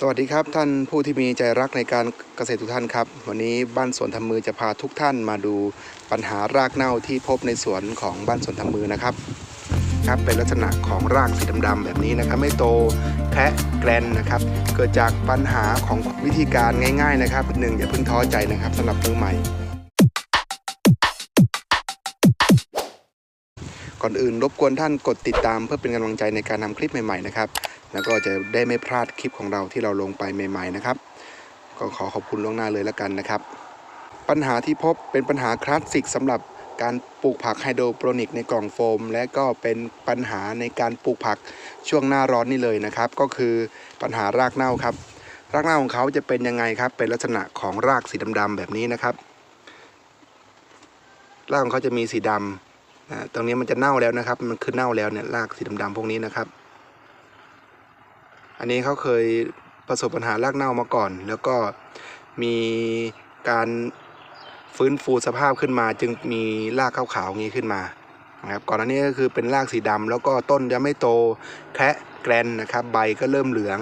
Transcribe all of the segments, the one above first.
สวัสดีครับท่านผู้ที่มีใจรักในการเกษตรทุกท่านครับ วันนี้บ้านสวนทำมือจะพาทุกท่านมาดูปัญหารากเน่าที่พบในสวนของบ้านสวนทำมือนะครับครับเป็นลักษณะของรากสีดำๆแบบนี้นะครับ ไม่โตแคะแกรนนะครับ เกิดจากปัญหาของวิธีการง่ายๆนะครับหนึ่งอย่าเพิ่งท้อใจนะครับสำหรับมือใหม่ ก่อนอื่นรบกวนท่านกดติดตามเพื่อเป็นกำลังใจในการทำคลิปใหม่ๆนะครับ แล้วก็จะได้ไม่พลาดคลิปของเราที่เราลงไปใหม่ๆนะครับ ก็ขอขอบคุณล่วงหน้าเลยแล้วกันนะครับ ปัญหาที่พบเป็นปัญหาคลาสสิกสำหรับการปลูกผักไฮโดรโปรนิกในกล่องโฟม และก็เป็นปัญหาในการปลูกผักช่วงหน้าร้อนนี่เลยนะครับ ก็คือปัญหารากเน่าครับ รากเน่าของเขาจะเป็นยังไงครับ เป็นลักษณะของรากสีดำๆแบบนี้นะครับ รากของเขาจะมีสีดำนะตรงนี้มันจะเน่าแล้วนะครับ มันคือเน่าแล้วเนี่ยรากสีดำๆพวกนี้นะครับ อันนี้เขาเคยประสบปัญหารากเน่ามาก่อน แล้วก็มีการฟื้นฟูสภาพขึ้นมา จึงมีรากขาวๆอย่างนี้ขึ้นมานะครับก่อนหน้านี้ก็คือเป็นรากสีดำแล้วก็ต้นยังไม่โตแคะแกรนนะครับ ใบก็เริ่มเหลือง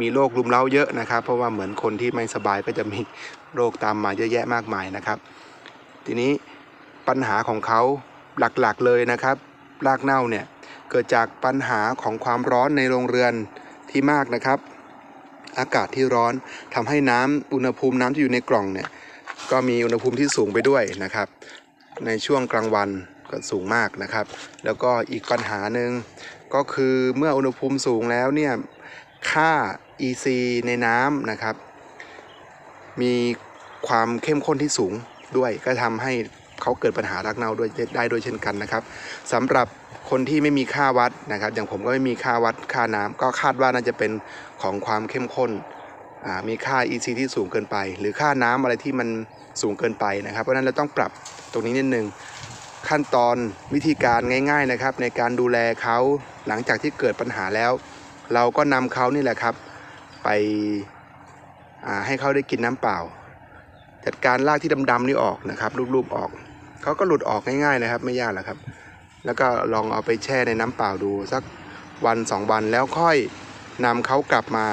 มีโรครุมเร้าเยอะนะครับ เพราะว่าเหมือนคนที่ไม่สบายก็จะมีโรคตามมาเยอะแยะมากมายนะครับ ทีนี้ปัญหาของเขาหลักๆเลยนะครับ รากเน่าเนี่ยเกิดจากปัญหาของความร้อนในโรงเรือน ที่มากนะครับ อากาศที่ร้อนทำให้น้ำอุณหภูมิน้ำที่อยู่ในกล่องเนี่ยก็มีอุณหภูมิที่สูงไปด้วยนะครับ ในช่วงกลางวันก็สูงมากนะครับ แล้วก็อีกปัญหาหนึ่งก็คือเมื่ออุณหภูมิสูงแล้วเนี่ยค่า EC ในน้ำนะครับ มีความเข้มข้นที่สูงด้วยก็ทำให้ เขาเกิดปัญหารากเน่าด้วยได้ด้วยเช่นกันนะครับสำหรับคนที่ไม่มีค่าวัดนะครับ อย่างผมก็ไม่มีค่าวัดค่าน้ำก็คาดว่าน่าจะเป็นของความเข้มข้นมีค่า EC ที่สูงเกินไป หรือค่าน้ำอะไรที่มันสูงเกินไปนะครับ เพราะฉะนั้นเราต้องปรับตรงนี้นิดนึงขั้นตอนวิธีการง่าย ๆนะครับ ในการดูแลเขาหลังจากที่เกิดปัญหาแล้ว เราก็นำเขานี่แหละครับ ไปให้เขาได้กินน้ำเปล่า จัดการรากที่ดำๆนี่ออกนะครับรูปๆออก เขาก็หลุดออกง่ายๆนะครับ ไม่ยากหรอกครับ แล้วก็ลองเอาไปแช่ในน้ำเปล่าดูสักวันสองวันแล้วค่อยนำเขากลับมา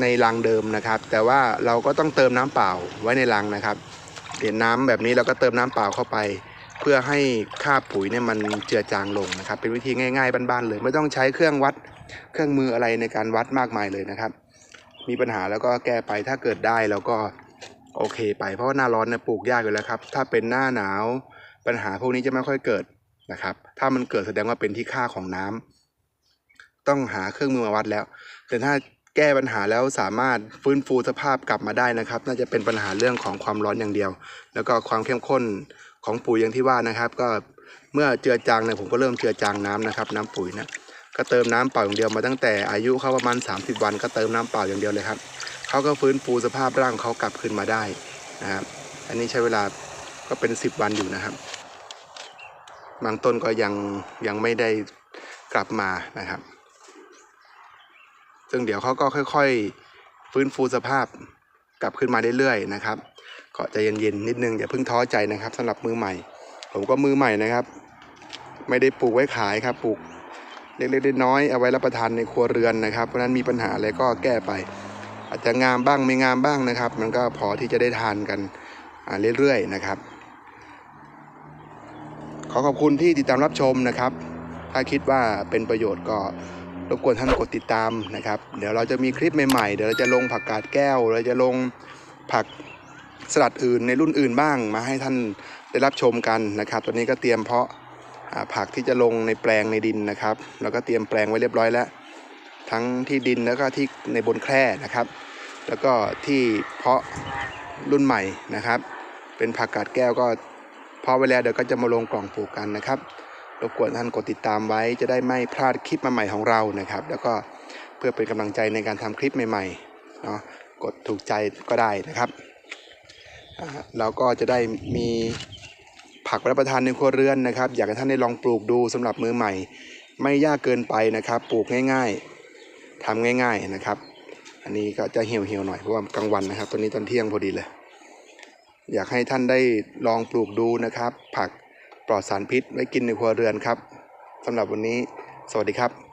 ในรังเดิมนะครับ แต่ว่าเราก็ต้องเติมน้ำเปล่าไว้ในรังนะครับเดี๋ยวน้ำแบบนี้เราก็เติมน้ำเปล่าเข้าไป เพื่อให้ค่าปุ๋ยเนี่ยมันเจือจางลงนะครับ เป็นวิธีง่ายๆบ้านๆเลย ไม่ต้องใช้เครื่องวัดเครื่องมืออะไรในการวัดมากมายเลยนะครับ มีปัญหาแล้วก็แก้ไปถ้าเกิดได้แล้วก็ โอเคไปเพราะว่าหน้าร้อนเนี่ยปลูกยากอยู่แล้วครับ ถ้าเป็นหน้าหนาวปัญหาพวกนี้จะไม่ค่อยเกิดนะครับ ถ้ามันเกิดแสดงว่าเป็นที่ค่าของน้ำต้องหาเครื่องมือมาวัดแล้ว แต่ถ้าแก้ปัญหาแล้วสามารถฟื้นฟูสภาพกลับมาได้นะครับ น่าจะเป็นปัญหาเรื่องของความร้อนอย่างเดียว แล้วก็ความเข้มข้นของปุ๋ยอย่างที่ว่านะครับ ก็เมื่อเจือจางเนี่ยผมก็เริ่มเจือจางน้ำนะครับ น้ำปุ๋ยนะก็เติมน้ำเปล่าอย่างเดียวมาตั้งแต่อายุเขาประมาณ 30 วันก็เติมน้ำเปล่าอย่างเดียวเลยครับ เขาก็ฟื้นฟูสภาพร่างเขากลับคืนมาได้นะครับ อันนี้ใช้เวลาก็เป็น 10 วันอยู่นะครับ บางต้นก็ยังยังไม่ได้กลับมานะครับ ซึ่งเดี๋ยวเขาก็ค่อยๆ ฟื้นฟูสภาพกลับขึ้นมาเรื่อยๆนะครับก็ใจเย็นๆนิดนึงอย่าเพิ่งท้อใจนะครับสำหรับมือใหม่ ผมก็มือใหม่นะครับ ไม่ได้ปลูกไว้ขายครับปลูกเล็กๆน้อยๆเอาไว้รับประทานในครัวเรือนนะครับ เพราะนั้นมีปัญหาอะไรก็แก้ไป อาจจะงามบ้างไม่งามบ้างนะครับ มันก็พอที่จะได้ทานกันเรื่อยๆนะครับ ขอขอบคุณที่ติดตามรับชมนะครับ ถ้าคิดว่าเป็นประโยชน์ก็รบกวนท่านกดติดตามนะครับ เดี๋ยวเราจะมีคลิปใหม่ๆ เดี๋ยวเราจะลงผักกาดแก้ว เราจะลงผักสลัดอื่นในรุ่นอื่นบ้าง มาให้ท่านได้รับชมกันนะครับ ตอนนี้ก็เตรียมเพาะผักที่จะลงในแปลงในดินนะครับ แล้วก็เตรียมแปลงไว้เรียบร้อยแล้ว ทั้งที่ดินแล้วก็ที่ในบนแคร่นะครับ แล้วก็ที่เพาะรุ่นใหม่นะครับ เป็นผักกาดแก้วก็พาะไว้แล้วเดี๋ยวก็จะมาลงกล่องปลูกกันนะครับรบกวนท่านกดติดตามไว้จะได้ไม่พลาดคลิปใหม่ๆของเรานะครับ แล้วก็เพื่อเป็นกำลังใจในการทำคลิปใหม่ๆเนาะกดถูกใจก็ได้นะครับเราก็จะได้มีผักรับประทานในครัวเรือนนะครับ อยากให้ท่านได้ลองปลูกดูสำหรับมือใหม่ ไม่ยากเกินไปนะครับ ปลูกง่าย ๆ ทำง่าย ๆนะครับ อันนี้ก็จะเหี่ยวๆหน่อยเพราะว่ากลางวันนะครับตอนนี้ตอนเที่ยงพอดีเลย อยากให้ท่านได้ลองปลูกดูนะครับ ผักปลอดสารพิษไว้กินในครัวเรือนครับสำหรับวันนี้ สวัสดีครับ